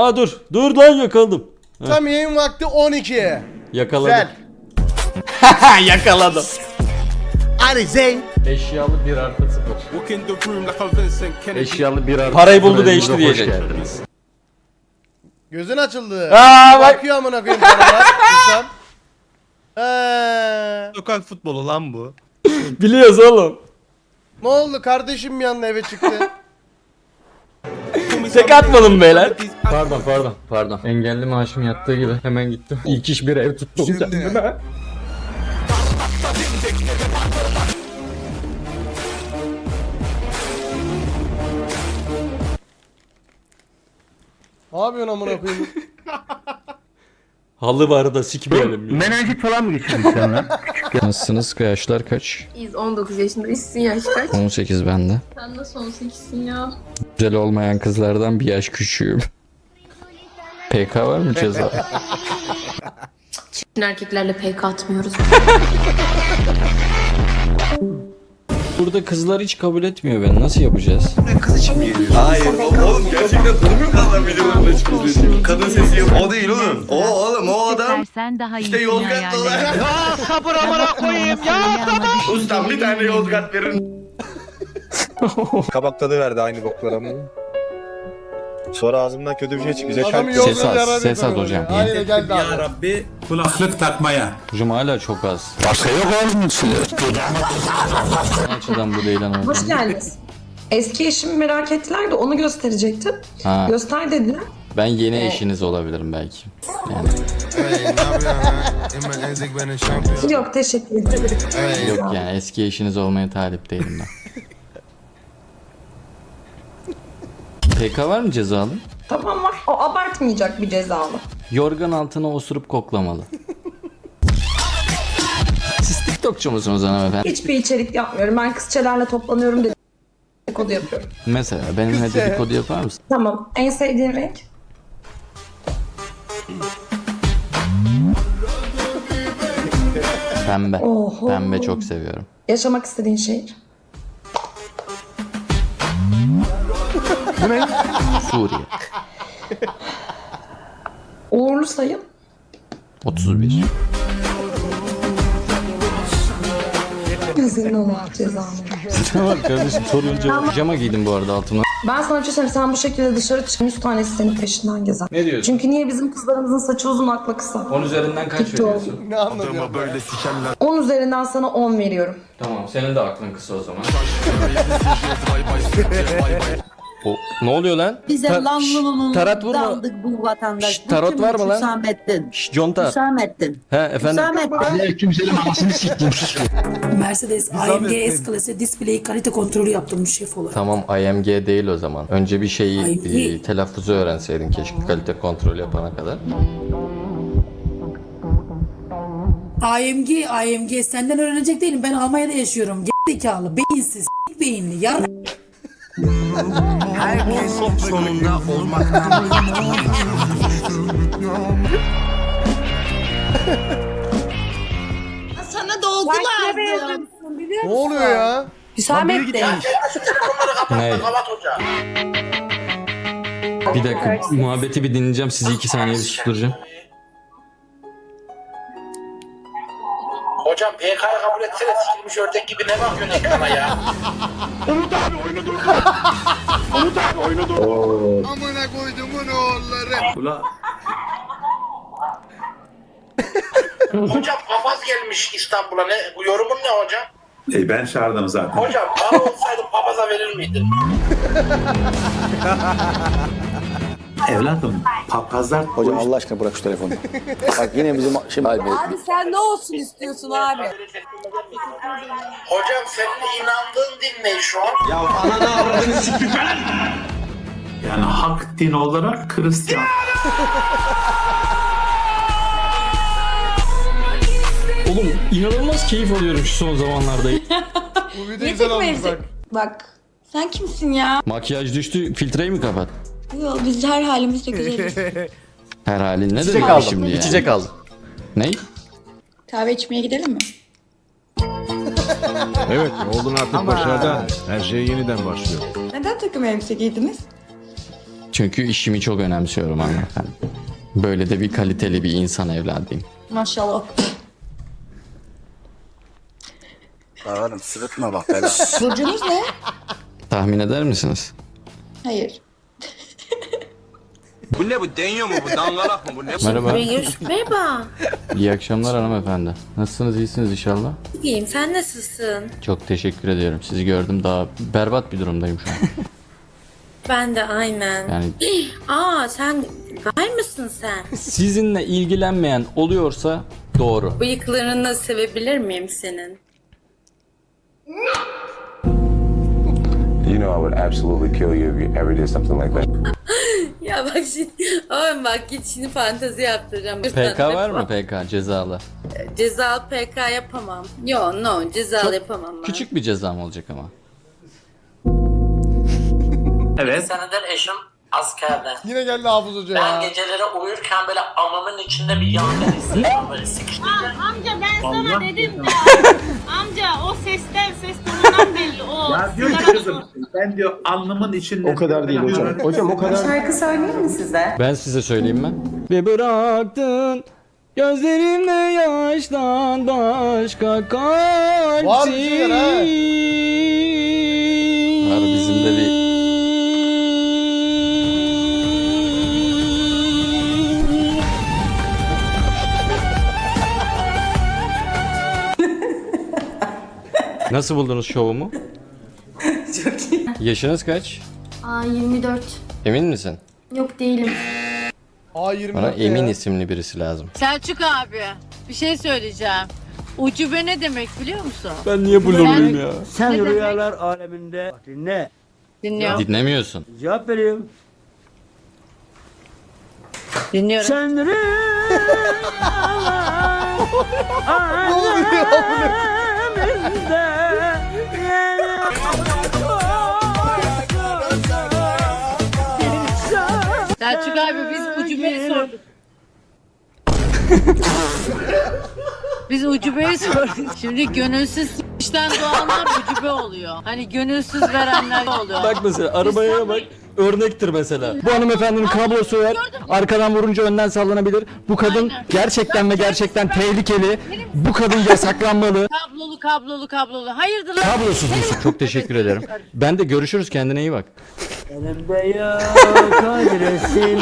Aa dur. Dur lan yakaladım. Tam yayın vakti 12. Yakaladım. Güzel. yakaladım. Hadi Zeyn. Eşyalı 1 artı 0. Walk in the room like a Vincent Kennedy. Eşyalı 1 artı Parayı buldu değişti diyecek. Gözün açıldı. Aa bak. Bakıyor amına koyayım. İnsan. Eee. Sokak futbolu lan bu. Biliyoruz oğlum. Ne oldu kardeşim bir anda eve çıktı. Tek atmadım beyler. Pardon pardon pardon. Engelli maaşım yattığı gibi hemen gittim. İlk iş bir ev tuttum kendime. ne yapıyorsun amına koyayım? Halı var da sikmeyelim. ya. Menenjit falan mı geçirdin sen lan? Nasılsınız? Yaşlar kaç? Biz 19 yaşındayız. Sizin yaş kaç? 18 bende. Sen nasıl 18'sin ya? Güzel olmayan kızlardan bir yaş küçüğüm. PK var mı ceza? Çirkin erkeklerle pek atmıyoruz. Burada kızlar hiç kabul etmiyor beni. Nasıl yapacağız? Hayır o- oğlum gerçekten tanımıyor musun adam videolarında çıkmış Kadın sesi yok. O değil oğlum. O oğlum o adam. Sen daha İşte iyisini Yozgatlı et. Ya sabır amına koyayım ya sabır. Ustam bir tane Yozgat verin. Kabak tadı verdi aynı boklara mı? Sonra ağzımdan kötü bir şey çıkacak. Adamı Ses az, ses az hocam. Hayır geldi abi. Rabbi kulaklık takmaya. Hocam hala çok az. Başka yok oğlum içinde. Ne açıdan bu değil ama. Hoş geldiniz. Eski eşimi merak ettiler de onu gösterecektim. Ha, Göster dediler. ben yeni eşiniz olabilirim belki. Yani Yok teşekkür ederim. yok yani eski eşiniz olmaya talip değilim ben. PK var mı cezalı? Tamam var. O abartmayacak bir cezalı. Yorgan altına osurup koklamalı. Siz TikTokçu musunuz hanımefendi? Hiçbir içerik yapmıyorum. Ben kızçelerle toplanıyorum dedikodu yapıyorum. Mesela benimle dedikodu yapar mısın? Tamam. En sevdiğin renk? Pembe. Oho. Pembe çok seviyorum. Yaşamak istediğin şehir? Suriye. Uğurlu sayın? 31. Senin Allah cezanı. tamam kardeşim sorunca pijama giydim bu arada altına. Ben sana bir şey söyleyeyim. Sen bu şekilde dışarı çık. 100 tanesi senin peşinden gezer. Ne diyorsun? Çünkü niye bizim kızlarımızın saçı uzun akla kısa? 10 üzerinden kaç TikTok. veriyorsun? Ne anlatıyorsun? 10 üzerinden sana 10 veriyorum. Tamam senin de aklın kısa o zaman. O, ne oluyor lan? Bize Ta- lan Şşş, Tarat vurma. daldık bu vatandaş. Şşş, tarot var mı lan? Hüsamettin. Şşş conta. Hüsamettin. He efendim. Hüsamettin. Kimsenin anasını siktim. Mercedes AMG S-Klası display kalite kontrolü yaptırmış şef olarak. Tamam IMG değil o zaman. Önce bir şeyi IMG. e, telaffuzu öğrenseydin keşke kalite kontrol yapana kadar. AMG, AMG senden öğrenecek değilim. Ben Almanya'da yaşıyorum. Gerizekalı, beyinsiz, s**k beyinli. Yar Sonunda olmaktan. Sana dolgu lazım. Ne oluyor ya? Hüsamettin. Ne? Bir dakika muhabbeti bir dinleyeceğim sizi iki saniye bir susturacağım. Hocam PK'yı kabul etsene sikilmiş ördek gibi ne bakıyorsun ekrana ya? Amına koydumun oğulları. Ula hocam papaz gelmiş İstanbul'a ne? Bu yorumun ne hocam? E ben çağırdım zaten. Hocam bana olsaydı papaza verir miydin? Evladım papazlar Hocam Allah aşkına bırak şu telefonu. Bak yine bizim şimdi Abi sen ne olsun istiyorsun abi? Hocam senin inandığın din ne şu an? yani hak din olarak Hristiyan. Oğlum inanılmaz keyif alıyorum şu son zamanlarda. Bu video güzel olmuş bak. Bak sen kimsin ya? Makyaj düştü filtreyi mi kapat? Yo, biz her halimizde güzeliz. Her halin ne İçecek demek aldım. şimdi yani? İçecek aldım. Ney? Kahve içmeye gidelim mi? Evet oğlun artık başarıda. Her şey yeniden başlıyor. Neden takım elbise giydiniz? Çünkü işimi çok önemsiyorum hanımefendi. Böyle de bir kaliteli bir insan evladıyım. Maşallah. Oğlum sırıtma bak. Burcunuz ne? Tahmin eder misiniz? Hayır. Bu ne bu deniyor mu bu dangalak mı bu ne? Merhaba. Merhaba. İyi akşamlar hanımefendi. Nasılsınız? iyisiniz inşallah. İyiyim sen nasılsın? Çok teşekkür ediyorum. Sizi gördüm daha berbat bir durumdayım şu an. Ben de aynen. Yani Aa sen gay mısın sen? sizinle ilgilenmeyen oluyorsa doğru. Bıyıklarını sevebilir miyim senin? You know I would absolutely kill you if you ever did something like that. Ya bak şimdi, oğlum bak git şimdi fantezi yaptıracağım. PK var mı PK cezalı? Cezalı PK yapamam. Yo no cezalı yapamam ben. Küçük bir cezam olacak ama. Evet. senedir eşim askerde. Yine geldi Hafız Hoca ya. geceleri uyurken böyle amamın içinde bir yangın hissediyorum böyle sıkıştırınca. Amca ben sana dedim ya. Amca o sesten ses tonundan belli o. Ya diyor ki kızım ben diyor alnımın içinde. O kadar değil hocam. Hocam o kadar Şarkı söyleyeyim mi size? Ben size söyleyeyim mi? Ve bıraktın gözlerimde yaştan başka kalp Var bir şeyler ha. Nasıl buldunuz şovumu? Çok iyi. Yaşınız kaç? Aa 24. Emin misin? Yok değilim. A24 Bana ya. Emin isimli birisi lazım. Selçuk abi bir şey söyleyeceğim. Ucube ne demek biliyor musun? Ben niye blurluyum ya? Sen Rüyalar aleminde dinle. Dinliyorum. Dinlemiyorsun. Cevap veriyorum. Dinliyorum. Sen Ne bu ne? Selçuk abi biz ucubeyi sorduk. Biz ucubeyi sorduk. Şimdi gönülsüz işten doğanlar ucube oluyor. Hani gönülsüz verenler oluyor. Bak mesela arabaya bak. Örnektir mesela. Bu hanımefendinin kablosu var. Arkadan vurunca önden sallanabilir. Bu kadın Aynen. gerçekten ve gerçekten tehlikeli. Bu kadın yasaklanmalı. Kablolu kablolu kablolu. Hayırdır lan? Kablosuz musun? Çok teşekkür ederim. Ben de görüşürüz kendine iyi bak. Elimde yok adresin.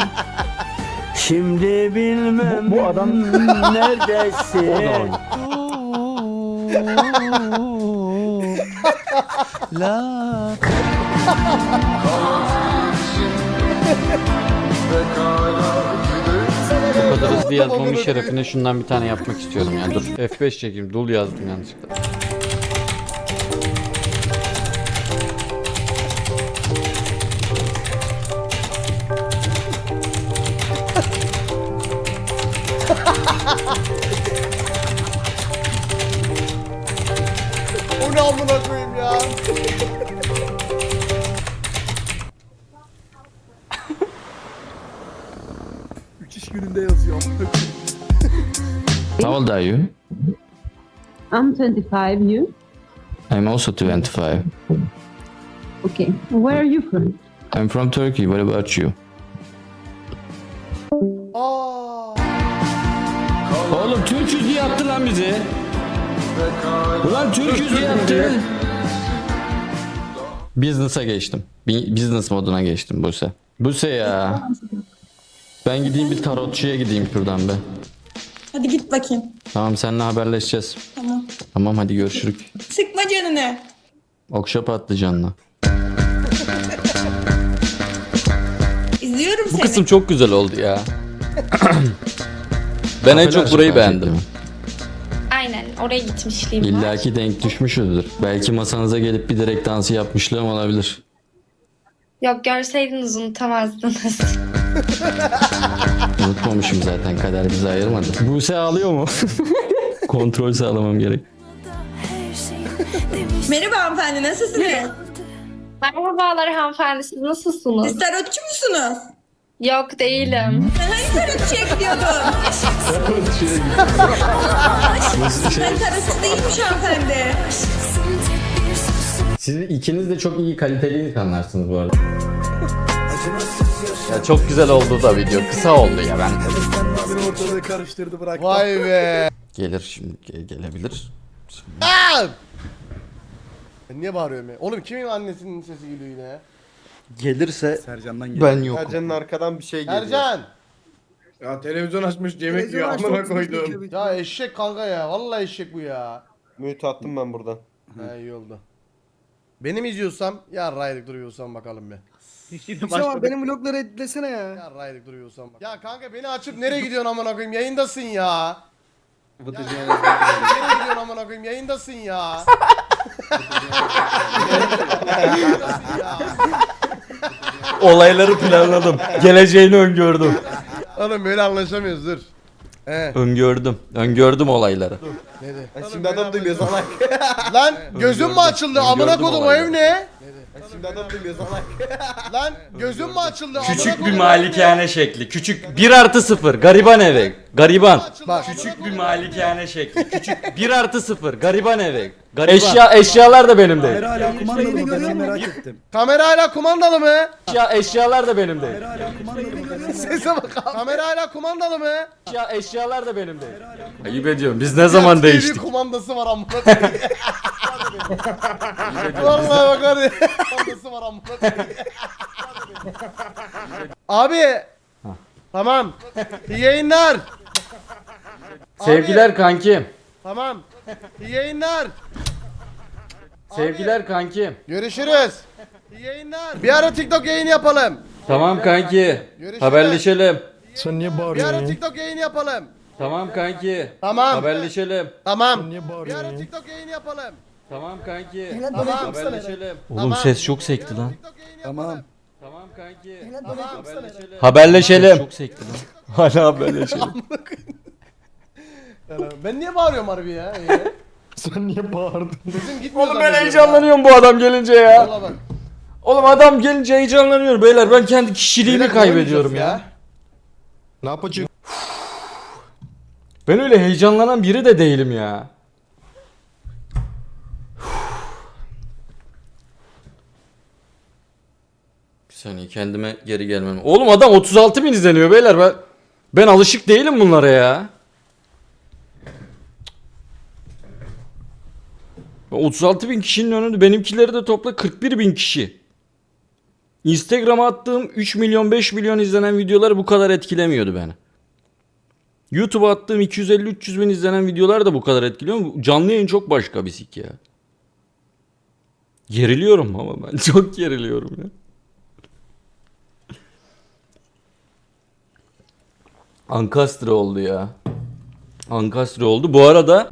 Şimdi bilmem bu, adam neredesin. Bu kadar hızlı yazmamın şerefine şundan bir tane yapmak istiyorum ya. Dur F5 çekeyim. Dul yazdım yanlışlıkla. Old are you? I'm 25 you. I'm also 25. Okay. Where are you from? I'm from Turkey. What about you? Aa. Oğlum Türk yüzü yaptı lan bizi. Ulan Türk yüzü yaptı. Business'a geçtim. Bi- Business moduna geçtim Buse. Buse ya. Ben gideyim bir tarotçuya gideyim şuradan be. Hadi git bakayım. Tamam seninle haberleşeceğiz. Tamam. Tamam hadi görüşürük. Sıkma canını. Okşa patlıcanla. İzliyorum Bu seni. kısım çok güzel oldu ya. ben en çok burayı beğendim. Aynen oraya gitmişliğim var. İlla ki denk düşmüşüzdür. Belki masanıza gelip bir direkt dansı yapmışlığım olabilir. Yok görseydiniz unutamazdınız. Unutmamışım zaten kader bizi ayırmadı. Buse ağlıyor mu? Kontrol sağlamam gerek. Merhaba hanımefendi nasılsınız? Merhabalar hanımefendi siz nasılsınız? Siz tarotçu musunuz? Yok değilim. Ben hani tarotçuya gidiyordum. ben tarotçu değilmiş hanımefendi. Siz ikiniz de çok iyi kaliteli insanlarsınız bu arada. Ya çok güzel oldu da video. Kısa oldu ya ben. Ortalığı karıştırdı bıraktı. Vay be. Gelir şimdi ge- gelebilir. Aa! Ben niye bağırıyorum ya? Oğlum kimin annesinin sesi geliyor yine ya? Gelirse Sercan'dan Ben yokum. Ercan'ın arkadan bir şey geliyor. Ercan! Ya televizyon açmış yemek yiyor amına koydum. Ya eşek kanka ya. Vallahi eşek bu ya. Mute attım ben buradan. He iyi oldu. Benim izliyorsam ya raylık duruyorsam bakalım bir. Başladık. benim vlogları etlesene ya. Ya raylık duruyorsam bak. Ya kanka beni açıp nereye gidiyorsun amına koyayım? Yayındasın ya. nereye gidiyorsun amına koyayım? Yayındasın ya. Yayındasın ya. Olayları planladım. Geleceğini öngördüm. Oğlum böyle anlaşamıyoruz dur. He. Öngördüm. Öngördüm olayları. Ne Şimdi adam duymuyor salak. Lan gözüm mü açıldı? Amına kodum o olayları. ev ne? Şimdi adam duymuyor salak. Lan gözüm mü açıldı? Amına Küçük bir kodum, malikane şekli. Küçük 1 artı 0. Gariban evi. Gariban. Bak. Küçük bir malikane şekli. Küçük 1 artı 0. Gariban evi. Gariban. Eşya, eşyalar da benim değil. Hala kumandalı mı? Ben merak ettim. Kamera hala kumandalı mı? Eşya, eşyalar da benim değil. Hala mı? Sese bak. Kamera hala kumandalı mı? Eşya, eşyalar da benim değil. Ayıp ediyorum. Biz ne zaman TV değiştik? kumandası var amına koyayım. Vallahi bak hadi. var amına koyayım. Abi. Tamam. İyi yayınlar. Sevgiler kankim. Tamam. İyi yayınlar. Sevgiler kankim. Görüşürüz. İyi yayınlar. Bir ara TikTok yayın yapalım. Tamam kanki. Görüşürüz. Haberleşelim. Sen niye Bir ara TikTok yayın yapalım. Tamam kanki. Tamam. Haberleşelim. Tamam. Bir ara TikTok yayın yapalım. Tamam kanki. Tamam. Haberleşelim. Tamam. Oğlum ses çok sekti lan. Tamam. Tamam kanki. Tamam. Haberleşelim. Çok sekti lan. Hala haberleşelim. Ben niye bağırıyorum harbi ya? Ee, Sen niye bağırdın? Sesim gitmiyor Oğlum ben zannediyorum heyecanlanıyorum bu adam gelince ya. ya. Vallahi bak. Oğlum adam gelince heyecanlanıyorum beyler. Ben kendi kişiliğimi Beyler, kaybediyorum oynamayacağız ya. Ne yapacak? Ben öyle heyecanlanan biri de değilim ya. Saniye kendime geri gelmem. Oğlum adam 36 bin izleniyor beyler ben. Ben alışık değilim bunlara ya. Ben 36 bin kişinin önünde benimkileri de topla 41 bin kişi. Instagram'a attığım 3 milyon 5 milyon izlenen videolar bu kadar etkilemiyordu beni. YouTube'a attığım 250-300 bin izlenen videolar da bu kadar etkiliyor mu? Canlı yayın çok başka bir sik ya. Geriliyorum ama ben çok geriliyorum ya. Ankastre oldu ya. Ankastre oldu. Bu arada